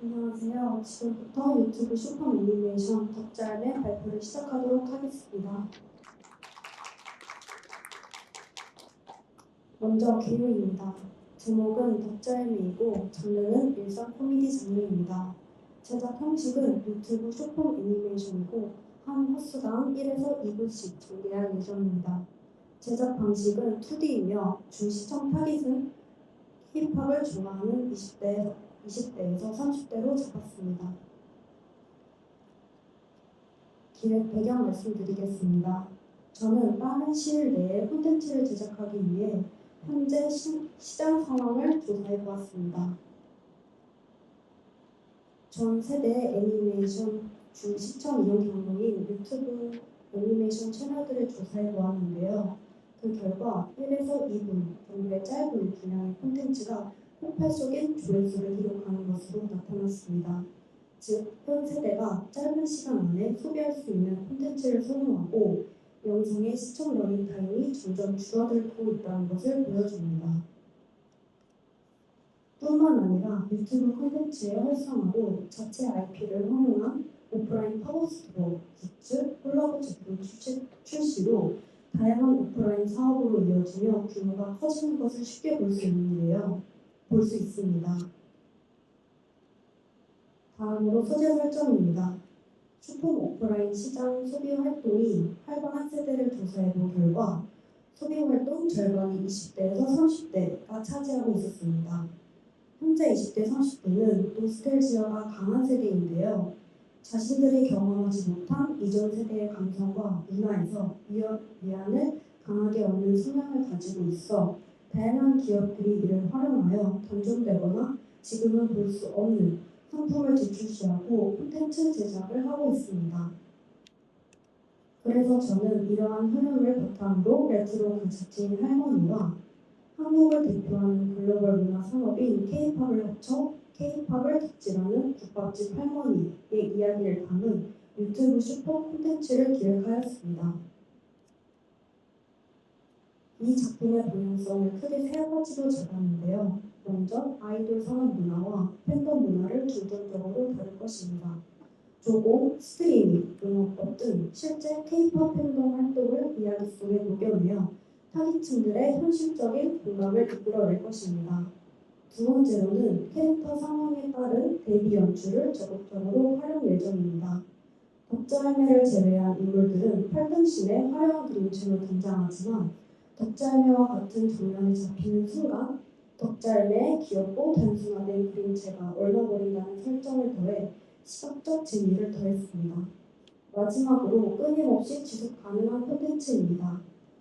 안녕하세요. 지금부터 유튜브 슈퍼 애니메이션 덕잘의 발표를 시작하도록 하겠습니다. 먼저 개요입니다. 제목은 덕잘매이고 장르는 일상 코미디 장르입니다. 제작 형식은 유튜브 슈퍼 애니메이션이고 한 호수당 1에서 2분씩 전개할 예정입니다. 제작 방식은 2D이며 주 시청 타깃은 힙합을 좋아하는 20대 20대에서 30대로 잡았습니다. 기획 배경 말씀드리겠습니다. 저는 빠른 시일 내에 콘텐츠를 제작하기 위해 현재 시, 시장 상황을 조사해 보았습니다. 전 세대 애니메이션 주 시청 이용 경로인 유튜브 애니메이션 채널들을 조사해 보았는데요. 그 결과 1에서 2분 정도의 짧은 분량의 콘텐츠가 폭발적인 조회수를 기록하는 것으로 나타났습니다. 즉, 현 세대가 짧은 시간 안에 소비할 수 있는 콘텐츠를 선호하고 영상의 시청 러닝 타임이 점점 줄어들고 있다는 것을 보여줍니다. 뿐만 아니라 유튜브 콘텐츠의 활성화로 자체 IP를 활용한 오프라인 팝업스토어, 굿즈, 콜라보 제품 출시, 출시로 다양한 오프라인 사업으로 이어지며 규모가 커지는 것을 쉽게 볼 수 있는데요. 볼 수 있습니다. 다음으로 소재 설정입니다. 슈퍼 오프라인 시장 소비 활동이 활발한 세대를 조사해 본 결과 소비 활동 절반이 20대에서 30대가 차지하고 있었습니다. 현재 20대, 30대는 노스텔지아가 강한 세대인데요. 자신들이 경험하지 못한 이전 세대의 감성과 문화에서 위안, 위안을 강하게 얻는 성향을 가지고 있어 다양한 기업들이 이를 활용하여 단종되거나 지금은 볼 수 없는 상품을 제출시하고 콘텐츠 제작을 하고 있습니다. 그래서 저는 이러한 흐름을 바탕으로 레트로 그 자체인 할머니와 한국을 대표하는 글로벌 문화 산업인 K-팝을 합쳐 K-팝을 덕질하는 국밥집 할머니의 이야기를 담은 유튜브 슈퍼 콘텐츠를 기획하였습니다. 이 작품의 방향성을 크게 세 가지로 잡았는데요. 먼저 아이돌 산업 문화와 팬덤 문화를 중점적으로 다룰 것입니다. 조공, 스트리밍, 응원법 등 실제 K-팝 팬덤 활동을 이야기 속에 녹여내어 타깃층들의 현실적인 공감을 이끌어낼 것입니다. 두 번째로는 캐릭터 상황에 따른 데뷔 연출을 적극적으로 활용 예정입니다. 덕자 할매를 제외한 인물들은 팔등신에 화려한 그림체로 등장하지만 덕잘매와 같은 장면이 잡히는 순간 덕잘매의 귀엽고 단순화된 그림체가 얼마버린다는 설정을 더해 시각적 재미를 더했습니다. 마지막으로 끊임없이 지속 가능한 콘텐츠입니다.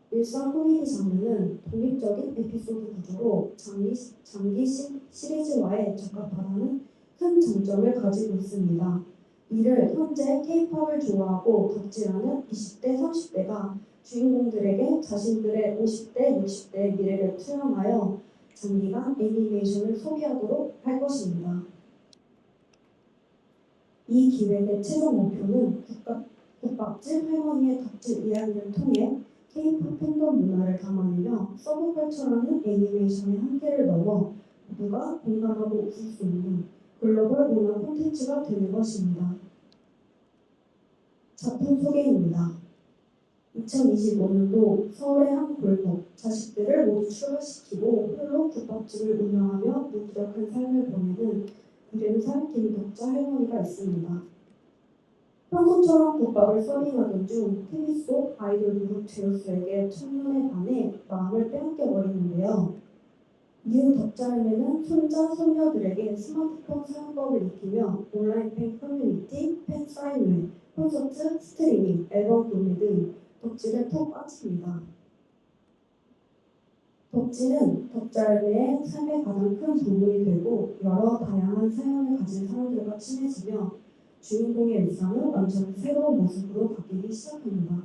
일상 코미디 장르는 독립적인 에피소드 구조로 장기, 장기 시, 시리즈화에 적합하다는 큰 장점을 가지고 있습니다. 이를 현재 K-팝을 좋아하고 덕질하는 20대, 30대가 주인공들에게 자신들의 50대, 60대의 미래를 투영하여 장기간 애니메이션을 소비하도록 할 것입니다. 이 기획의 최종 목표는 국가, 국밥집 할머니의 덕질 이야기를 통해 K-팝 팬덤 문화를 담아내며 서브컬처라는 애니메이션의 한계를 넘어 모두가 공감하고 웃을 수 있는 글로벌 문화 콘텐츠가 되는 것입니다. 작품 소개입니다. 2025년도 서울의 한 골목 자식들을 모두 출가시키고 홀로 국밥집을 운영하며 무기력한 삶을 보내는 70살 김덕자 할머니가 있습니다. 평소처럼 국밥을 서빙하던 중 TV 속 아이돌 그룹 제우스에게 첫눈에 반해 마음을 빼앗겨 버리는데요. 이후 덕자 할매는 손자, 손녀들에게 스마트폰 사용법을 익히며 온라인 팬 커뮤니티, 팬 사인회, 콘서트, 스트리밍, 앨범 구매 등 덕질에 푹 빠집니다. 덕질은 덕자의 삶의 가장 큰 부분이 되고 여러 다양한 사연을 가진 사람들과 친해지며 주인공의 일상은 완전히 새로운 모습으로 바뀌기 시작합니다.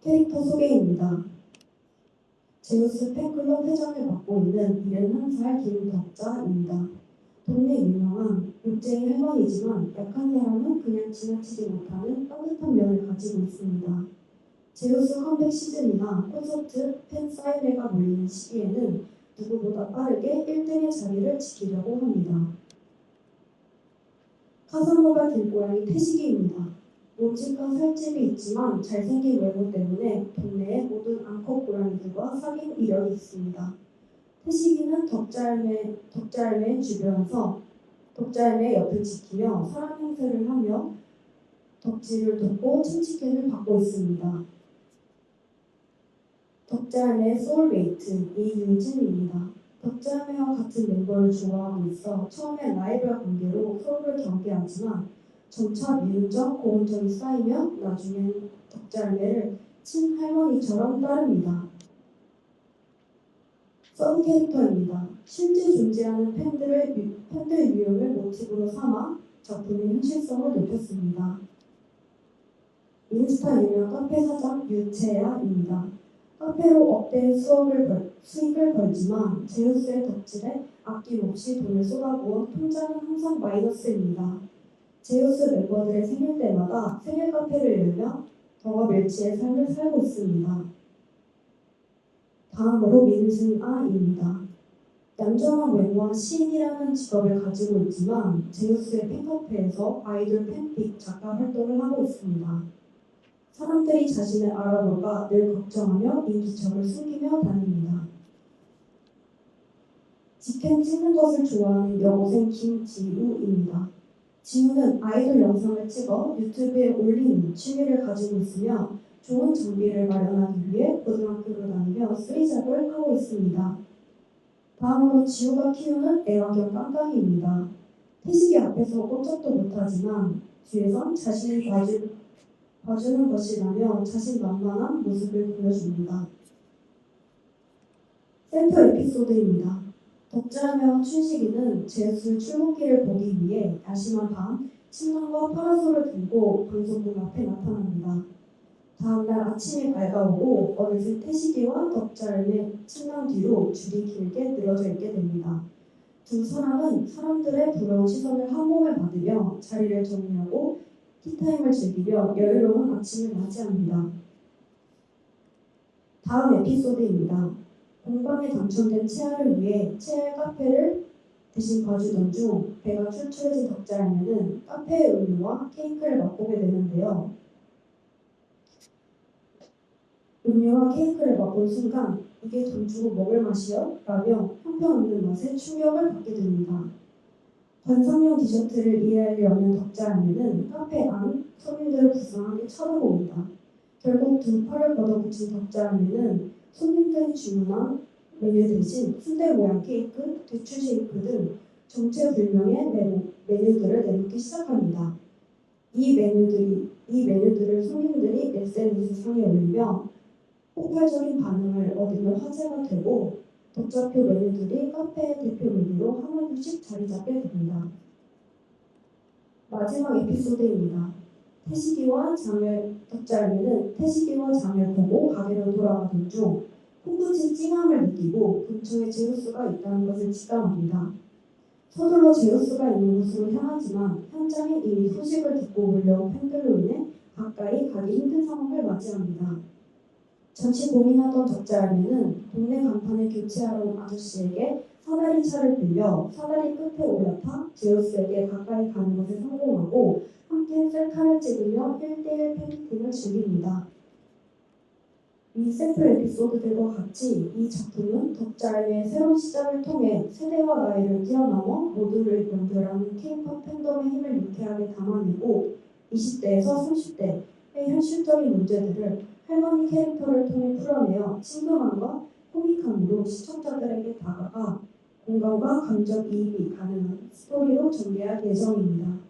캐릭터 소개입니다. 제우스 팬클럽 회장을 맡고 있는 71살 김덕자입니다. 동네 유명한 욕쟁이 할머니지만 약한 사람은 그냥 지나치지 못하는 따뜻한 면을 가지고 있습니다. 제우스 컴백 시즌이나 콘서트, 팬 사인회가 몰리는 시기에는 누구보다 빠르게 1등의 자리를 지키려고 합니다. 카사노바 길고양이 태식이입니다. 몸집과 살집이 있지만 잘생긴 외모 때문에 동네의 모든 암컷 고양이들과 사귄 이력이 있습니다. 태식이는 덕자알매, 덕자알매 주변에서 덕자알매 옆을 지키며 사람 행세를 하며 덕질을 돕고 친치견을 받고 있습니다. 덕자알매의 소울메이트 이유진입니다. 덕자알매와 같은 멤버를 좋아하고 있어 처음엔 라이벌 관계로 서로를 경계하지만 점차 미움적 고온점이 쌓이며 나중엔 덕자알매를 친할머니처럼 따릅니다. 썬 캐릭터입니다. 실제 존재하는 팬들을 유- 팬들 유형을 모티브로 삼아 작품의 현실성을 높였습니다. 인스타 유명 카페 사장 유채야입니다. 카페로 억대의 수업을 벌, 수익을 벌지만 제우스의 덕질에 아낌없이 돈을 쏟아부어 통장은 항상 마이너스입니다. 제우스 멤버들의 생일 때마다 생일 카페를 열며 덩어 멸치의 삶을 살고 있습니다. 다음으로 민승아입니다. 얌전한 외모와 시인이라는 직업을 가지고 있지만 제우스의 팬카페에서 아이돌 팬픽 작가 활동을 하고 있습니다. 사람들이 자신을 알아볼까 늘 걱정하며 인기척을 숨기며 다닙니다. 직캠 찍는 것을 좋아하는 여고생 김지우입니다. 지우는 아이돌 영상을 찍어 유튜브에 올리는 취미를 가지고 있으며 좋은 장비를 마련하기 위해 고등학교를 다니며 쓰리잡을 하고 있습니다. 다음으로 지우가 키우는 애완견 깡깡이입니다. 태식이 앞에서 꼼짝도 못하지만 뒤에선 자신을 봐주, 봐주는 것이라며 자신만만한 모습을 보여줍니다. 센터 에피소드입니다. 덕자하며 춘식이는 제우스 출근길을 보기 위해 야심한 밤 침낭과 파라솔을 들고 방송국 앞에 나타납니다. 다음날 아침이 밝아오고 어느새 태식이와 덕자름의 침낭 뒤로 줄이 길게 늘어져 있게 됩니다. 두 사람은 사람들의 부러운 시선을 한 몸에 받으며 자리를 정리하고 티타임을 즐기며 여유로운 아침을 맞이합니다. 다음 에피소드입니다. 공방에 당첨된 채아를 위해 채아 카페를 대신 봐주던 중 배가 출출해진 덕자라면은 카페의 음료와 케이크를 맛보게 되는데요. 음료와 케이크를 맛본 순간 이게 돈 주고 먹을 맛이요? 라며 형편없는 맛에 충격을 받게 됩니다. 관상용 디저트를 이해하려는 덕자라면은 카페 안 손님들을 불쌍하게 쳐다봅니다. 결국 두 팔을 걷어붙인 덕자라면은 손님들이 주문한 메뉴 대신 순대 모양 케이크, 대추 쉐이크 등 정체불명의 메뉴, 메뉴들을 내놓기 시작합니다. 이 메뉴들이 이 메뉴들을 손님들이 SNS 상에 올리며 폭발적인 반응을 얻으며 화제가 되고 덕자표 메뉴들이 카페의 대표 메뉴로 하나둘씩 자리 잡게 됩니다. 마지막 에피소드입니다. 태식이와 장을 덕자에는 태식이와 장을 보고 가게로 돌아가던 중 홍두진 찡함을 느끼고 근처에 제우스가 있다는 것을 직감합니다. 서둘러 제우스가 있는 곳으로 향하지만 현장에 이미 소식을 듣고 몰려온 팬들로 인해 가까이 가기 힘든 상황을 맞이합니다. 잠시 고민하던 덕자알매는 동네 간판을 교체하러 온 아저씨에게 사다리 차를 빌려 사다리 끝에 올라타 제우스에게 가까이 가는 것에 성공하고 함께 셀카를 찍으며 1대1 팬미팅을 즐깁니다. 이 샘플 에피소드들과 같이 이 작품은 덕자알매의 새로운 시작을 통해 세대와 나이를 뛰어넘어 모두를 연결하는 K-pop 팬덤의 힘을 유쾌하게 담아내고 20대에서 30대의 현실적인 문제들을 할머니 캐릭터를 통해 풀어내어 친근함과 코믹함으로 시청자들에게 다가가 공감과 감정 이입이 가능한 스토리로 전개할 예정입니다.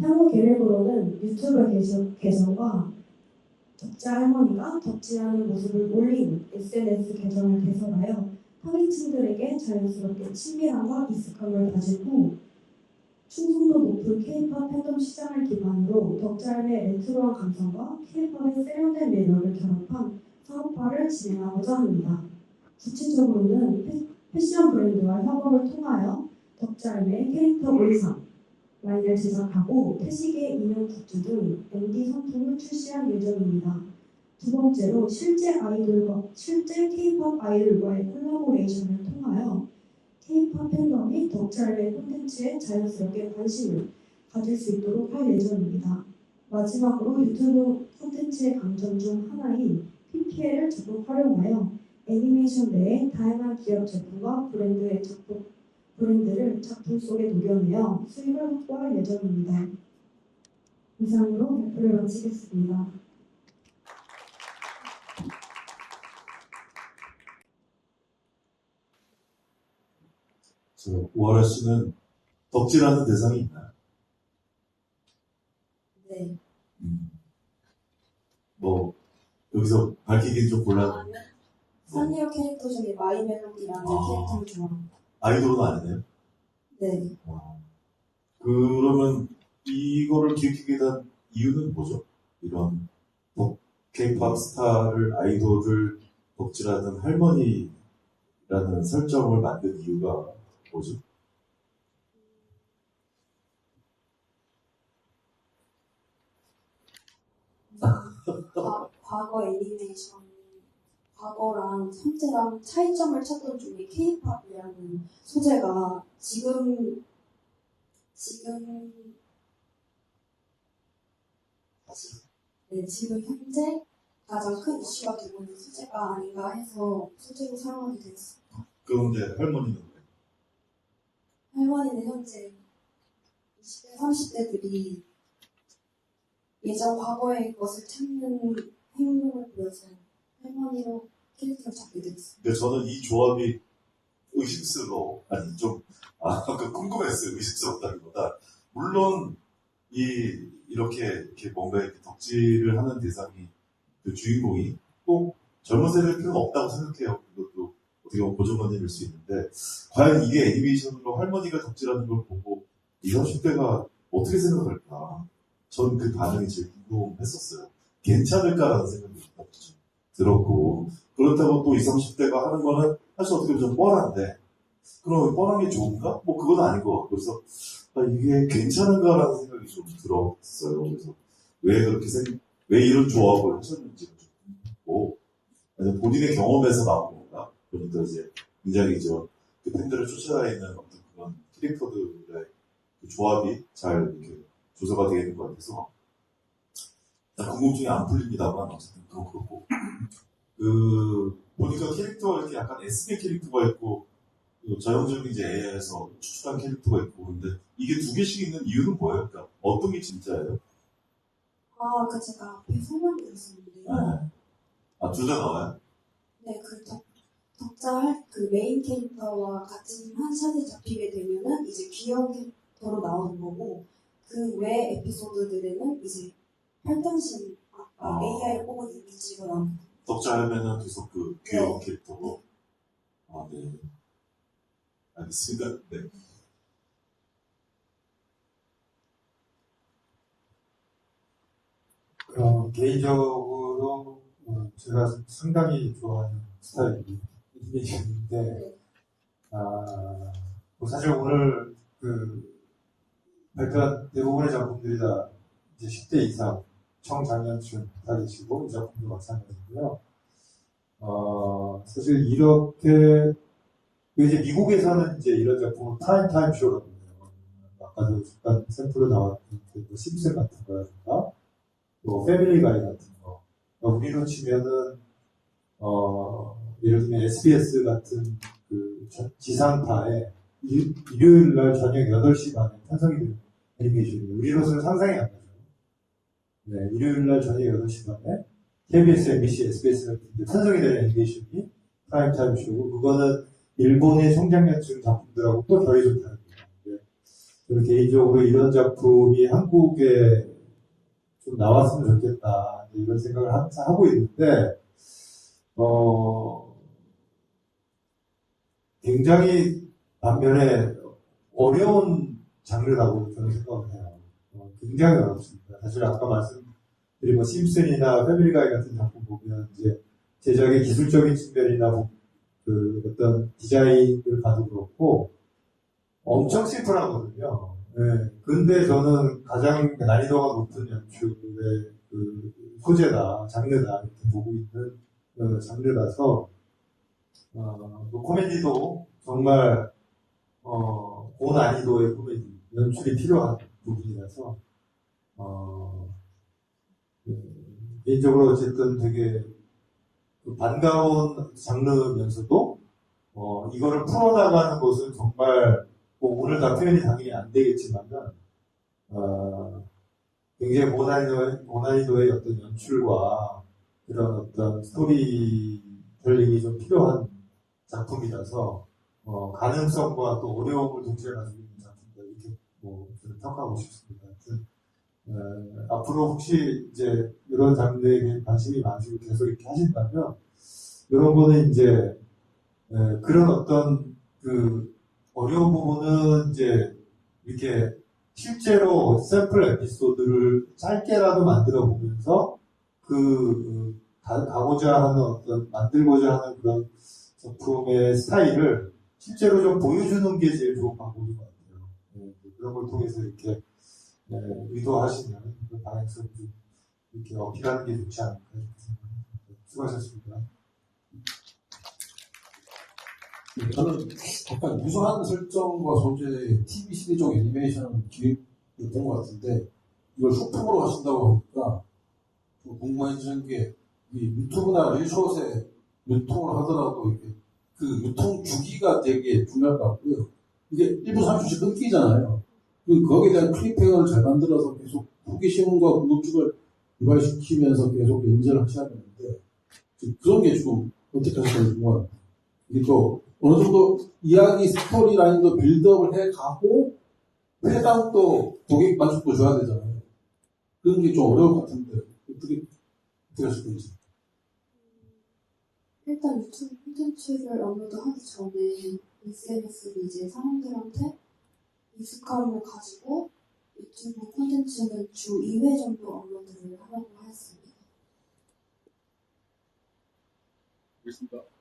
향후 계획으로는 유튜브 계정, 계정과 덕자 할머니가 덕질하는 모습을 올리는 SNS 계정을 개설하여 타깃층들에게 자연스럽게 친밀함과 익숙함을 후 충성도 높은 K-pop 팬덤 시장을 기반으로 덕자의 레트로한 감성과 K-pop의 세련된 매력을 결합한 사업화를 진행하고자 합니다. 구체적으로는 패- 패션 브랜드와 협업을 통하여 덕자의 캐릭터 의상, 라인을 제작하고 태식의 인형 굿즈 등 MD 상품을 출시할 예정입니다. 두 번째로 실제 아이돌과 실제 K-pop 아이돌과의 콜라보레이션을 통하여 K-팝 팬덤이 덕찰의 콘텐츠에 자연스럽게 관심을 가질 수 있도록 할 예정입니다. 마지막으로 유튜브 콘텐츠의 강점 중 하나인 PPL을 적극 활용하여 애니메이션 내에 다양한 기업 제품과 브랜드의 작품, 브랜드를 작품 속에 녹여내어 수익을 확보할 예정입니다. 이상으로 발표를 마치겠습니다. 저 오하라 씨는 덕질하는 대상이 있나요? 네. 음. 뭐 여기서 밝히긴 좀 곤란. 산리오 캐릭터 중에 마이 멜로디라는 아. 캐릭터를 좋아합니다. 아이돌은 아니네요. 네. 와. 그러면 이거를 기획하게 된 이유는 뭐죠? 이런 덕- K-팝 스타를 아이돌을 덕질하는 할머니라는 설정을 만든 이유가 뭐죠? 과- 과거 애니메이션 과거랑 현재랑 차이점을 찾던 중에 K-팝이라는 소재가 지금 지금 네, 지금 현재 가장 큰 이슈가 되고 있는 소재가 아닌가 해서 소재로 사용하게 되었습니다. 그런데 할머니는 왜? 할머니는 현재 20대, 30대들이 예전 과거의 것을 찾는 행동을 보여서 할머니로 캐릭터를 잡게 됐어요. 근데 저는 이 조합이 의심스러워. 아니, 좀, 아, 그 궁금했어요. 의심스럽다기보다. 물론, 이, 이렇게, 이렇게 뭔가 이렇게 덕질을 하는 대상이, 그 주인공이 꼭 젊은 세대일 필요는 없다고 생각해요. 어떻게 보면 고정관념일 수 있는데, 과연 이게 애니메이션으로 할머니가 덕질하는 걸 보고, 20, 30대가 어떻게 생각할까? 전그 반응이 제일 궁금했었어요. 괜찮을까라는 생각이 좀 들었고, 그렇다고 또 20, 30대가 하는 거는 사실 어떻게 보면 좀 뻔한데, 그럼 뻔한 게 좋은가? 뭐 그건 아닌 것 같고, 그래서 아, 이게 괜찮은가라는 생각이 좀 들었어요. 그래서 왜 그렇게 생, 왜 이런 조합을 하셨는지가 좀 아니면 본인의 경험에서 나온 건가? 그러니까 이제 굉장히 저, 그 팬들을 쫓아다니는 어떤 그런 캐릭터들의 그 조합이 잘 이렇게 조사가 되어 있는 것 같아서, 궁금증이 안 풀립니다만, 어쨌든 그건 그렇고, 그, 보니까 캐릭터가 이렇게 약간 SB 캐릭터가 있고, 그 전형적인 이제 AI에서 추출한 캐릭터가 있고, 근데 이게 두 개씩 있는 이유는 뭐예요? 그러니까 어떤 게 진짜예요? 아, 그 제가 앞에 설명드렸었는데요. 네. 아, 둘 다 나와요? 네, 그 덕, 덕자 할, 그 메인 캐릭터와 같은 한 샷에 잡히게 되면은 이제 귀여운 캐릭터로 나오는 거고, 그 외 에피소드들에는 이제 팔등신, 아까 아. AI를 뽑은 이미지가 나옵니다. 덕자 하면은 계속 그 귀여운 캐릭터고. 아, 네. 알겠습니다. 네. 어, 개인적으로 어, 제가 상당히 좋아하는 스타일이 애니메 이션인데 아, 뭐 사실 오늘 그 발표한 대부분의 작품들이 다 이제 10대 이상 청장년층 다 계시고 이 작품도 마찬가지고요. 어, 사실 이렇게 그 이제 미국에서는 이제 이런 작품을 타임 타임 쇼라고. 아까도 잠깐 샘플로 나왔던 그 심슨 같은 거라든가 뭐 패밀리 가이 같은 거 어, 우리로 치면은 어 예를 들면 SBS 같은 그 저- 지상파에 일, 일요일 날 저녁 8시 반에 편성이 되는 애니메이션이에요. 우리로서는 상상이 안 가죠. 네, 일요일 날 저녁 8시 반에 KBS, MBC, SBS 같은 데 편성이 되는 애니메이션이 프라임타임 쇼고 그거는 일본의 청장년층 작품들하고 또 결이 좀 다릅니다. 네. 저는 개인적으로 이런 작품이 한국에 좀 나왔으면 좋겠다 이런 생각을 항상 하고 있는데 어 굉장히 반면에 어려운 장르라고 저는 생각을 해요. 어, 굉장히 어렵습니다. 사실 아까 말씀드린 뭐 심슨이나 패밀리가이 같은 작품 보면 이제 제작의 기술적인 측면이나 뭐그 어떤 디자인을 봐도 그렇고 엄청 심플하거든요. 네. 근데 저는 가장 난이도가 높은 연출의 그 소재다, 장르다, 이렇게 보고 있는 어, 장르라서, 어, 뭐 코미디도 정말 어, 고난이도의 코미디, 연출이 필요한 부분이라서, 어, 그, 개인적으로 어쨌든 되게 그 반가운 장르면서도, 어, 이거를 풀어나가는 것은 정말, 뭐 오늘 다 표현이 당연히 안 되겠지만은, 어, 굉장히 고난이도의, 고난이도의 어떤 연출과 그런 어떤 스토리텔링이 좀 필요한 작품이라서, 어, 가능성과 또 어려움을 동시에 가지고 있는 작품이다. 이렇게 뭐, 평가하고 싶습니다. 하여튼, 어, 앞으로 혹시 이제 이런 장르에 관심이 많으시고 계속 이렇게 하신다면, 이런 거는 이제, 에, 그런 어떤 그 어려운 부분은 이제 이렇게 실제로 샘플 에피소드를 짧게라도 만들어 보면서 그 가, 가고자 하는 어떤 만들고자 하는 그런 작품의 스타일을 실제로 좀 보여주는 게 제일 좋은 방법인 것 같아요. 네, 그런 걸 통해서 이렇게 네, 의도하시면 그 방향성을 좀 이렇게 어필하는 게 좋지 않을까 이렇게 생각합니다. 수고하셨습니다. 저는 약간 유사한 설정과 소재의 TV 시리즈용 애니메이션 기획을 본 것 같은데 이걸 소품으로 하신다고 하니까 좀 궁금해지는 게이 유튜브나 릴숏에 유통을 하더라도 이게 그 유통 주기가 되게 중요할 것 같고요. 이게 1분 30초씩 끊기잖아요. 거기에 대한 클리핑을 잘 만들어서 계속 호기심과 궁금증을 유발시키면서 계속 연재를 하셔야 되는데 그런 게 지금 어떻게 하실지 궁금합니다. 어느 정도 이야기 스토리 라인도 빌드업을 해 가고 회당 또 고객 만족도 줘야 되잖아요. 그런 게 좀 어려울 것 같은데 어떻게 어떻게 하실 건지. 일단 유튜브 콘텐츠를 업로드 하기 전에 SNS를 이제 사람들한테 익숙함을 가지고 유튜브 콘텐츠는 주 2회 정도 업로드를 하려고 했습니다. 알겠습니다.